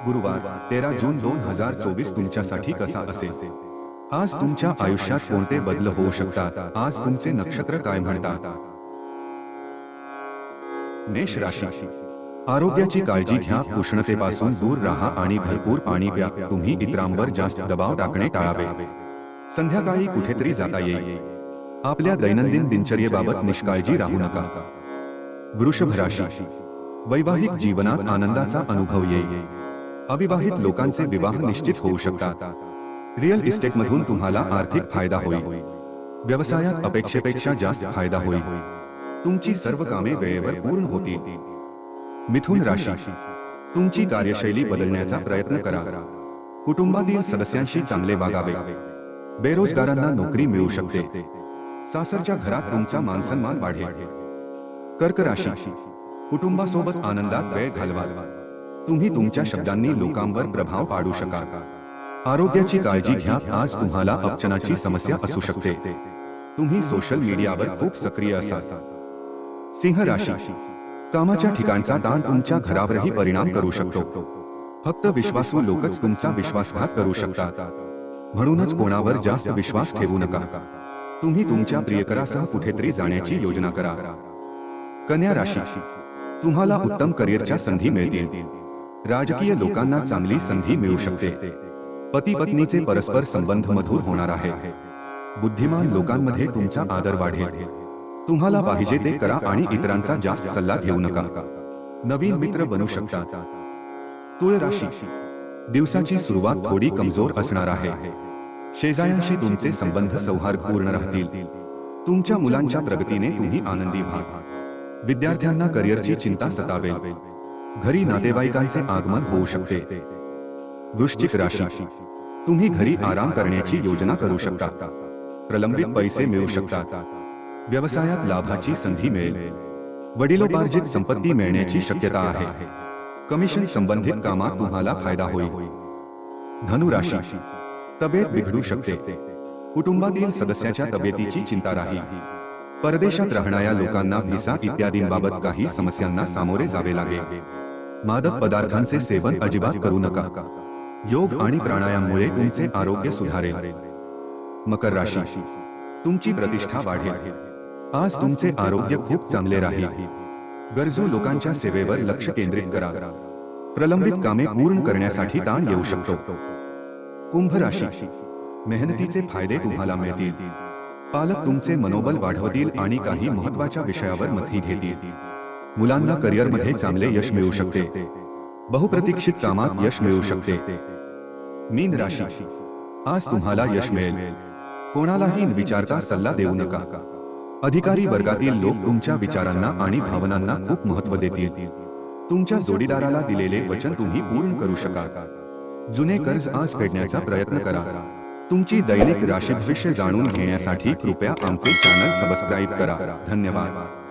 गुरुवार तेरा जून दोन हजार चोवीस तुमच्यासाठी कसा असेल? आज तुमच्या आयुष्यात कोणते बदल होऊ शकतात? आज तुमचे नक्षत्र काय म्हणतात? मेष राशी आरोग्याची काळजी घ्या उष्णतेपासून दूर राहा आणि भरपूर पाणी प्या. तुम्ही इतरांवर जास्त दबाव टाकणे टाळावे. संध्याकाळी कुठेतरी जाता येईल. आपल्या दैनंदिन दिनचर्येबाबत निष्काळजी राहू नका. वृषभ राशी. वैवाहिक जीवनात आनंदाचा अनुभव येईल. अविवाहित लोकांचे विवाह निश्चित होऊ शकतात. रिअल इस्टेटमधून तुम्हाला आर्थिक फायदा होईल. व्यवसायात अपेक्षेपेक्षा जास्त फायदा होईल. तुमची सर्व कामे वेळेवर पूर्ण होतील. मिथुन राशी. तुमची कार्यशैली बदलण्याचा प्रयत्न करा. कुटुंबातील सदस्यांशी चांगले वागावे. बेरोजगारांना नोकरी मिळू शकते. सासरच्या घरात तुमचा मानसन्मान वाढेल. कर्क राशी. कुटुंबासोबत आनंदात वेळ घालवा तुम्ही तुमच्या शब्दांनी लोकांवर प्रभाव पाडू शकाल. आरोग्याची काळजी घ्या आज तुम्हाला अपचनाची समस्या असू शकते. तुम्ही सोशल मीडियावर खूप सक्रिय असाल. सिंह राशी. कामाच्या ठिकाणचा ताण तुमच्या घरावरही परिणाम करू शकतो. फक्त विश्वासू लोकच तुमचा विश्वासघात करू शकतात. म्हणूनच कोणावर जास्त विश्वास ठेवू नका. तुम्ही तुमच्या प्रियकरासह कुठेतरी जाण्याची योजना करा. कन्या राशी. तुम्हाला उत्तम करिअरच्या संधी मिळतील. राजकीय लोकांना चांगली संधी मिळू शकते. पती पत्नीचे परस्पर संबंध मधुर होणार आहे. बुद्धिमान लोकांमध्ये तुमचा आदर वाढेल. तुम्हाला पाहिजे ते करा आणि इतरांचा जास्त सल्ला घेऊ नका. नवीन मित्र बनू शकतात. तुळ राशी. दिवसाची सुरुवात थोडी कमजोर असणार आहे. शेजाऱ्यांशी तुमचे संबंध सौहार्दपूर्ण राहतील. तुमच्या मुलांच्या प्रगतीने तुम्ही आनंदी व्हा विद्यार्थ्यांना करिअरची चिंता सतावेल. घरी नातेवाईकांचे आगमन होऊ शकते. वृश्चिक राशी. तुम्ही घरी आराम करण्याची योजना करू शकता. प्रलंबित पैसे मिळू शकतात व्यवसायात लाभाची संधी मिळेल. वडिलोपार्जित संपत्ती मिळण्याची शक्यता आहे. कमिशन संबंधित कामात तुम्हाला फ़ायदा होईल. धनु राशी तब्येत बिघडू शकते. कुटुंबातील सदस्याच्या तब्येतीची चिंता राहील. परदेशात राहणाऱ्या लोकांना व्हिसा इत्यादींबाबत काही समस्यांना सामोरे जावे लागेल. मादक पदार्थांचे सेवन अजिबात करू नका. योग आणि प्राणायाममुळे तुमचे आरोग्य सुधारेल. मकर राशी. तुमची प्रतिष्ठा वाढेल. आज तुमचे आरोग्य खूप चांगले राहील. गरजू लोकांच्या सेवेवर लक्ष केंद्रित करा. प्रलंबित कामे पूर्ण करण्यासाठी ताण येऊ शकतो. कुंभ राशी मेहनतीचे फायदे तुम्हाला मिळतील. पालक तुमचे मनोबल वाढवतील आणि काही महत्त्वाच्या विषयावर मथी घेतील. मुलांना करिअरमध्ये चांगले यश मिळू शकते. बहुप्रतीक्षित कामात यश मिळू शकते. मीन राशी. आज तुम्हाला यश मिळेल. कोणालाही विचारता सल्ला देऊ नका. अधिकारी वर्गातील लोक तुमच्या विचारांना आणि भावनांना खूप महत्त्व देतील. तुमच्या जोडीदाराला दिलेले वचन तुम्ही पूर्ण करू शकाल. जुने कर्ज आज फेडण्याचा प्रयत्न करा. तुमची दैनिक राशी भविष्य जाणून घेण्यासाठी कृपया आमचे चॅनल सबस्क्राईब करा. धन्यवाद.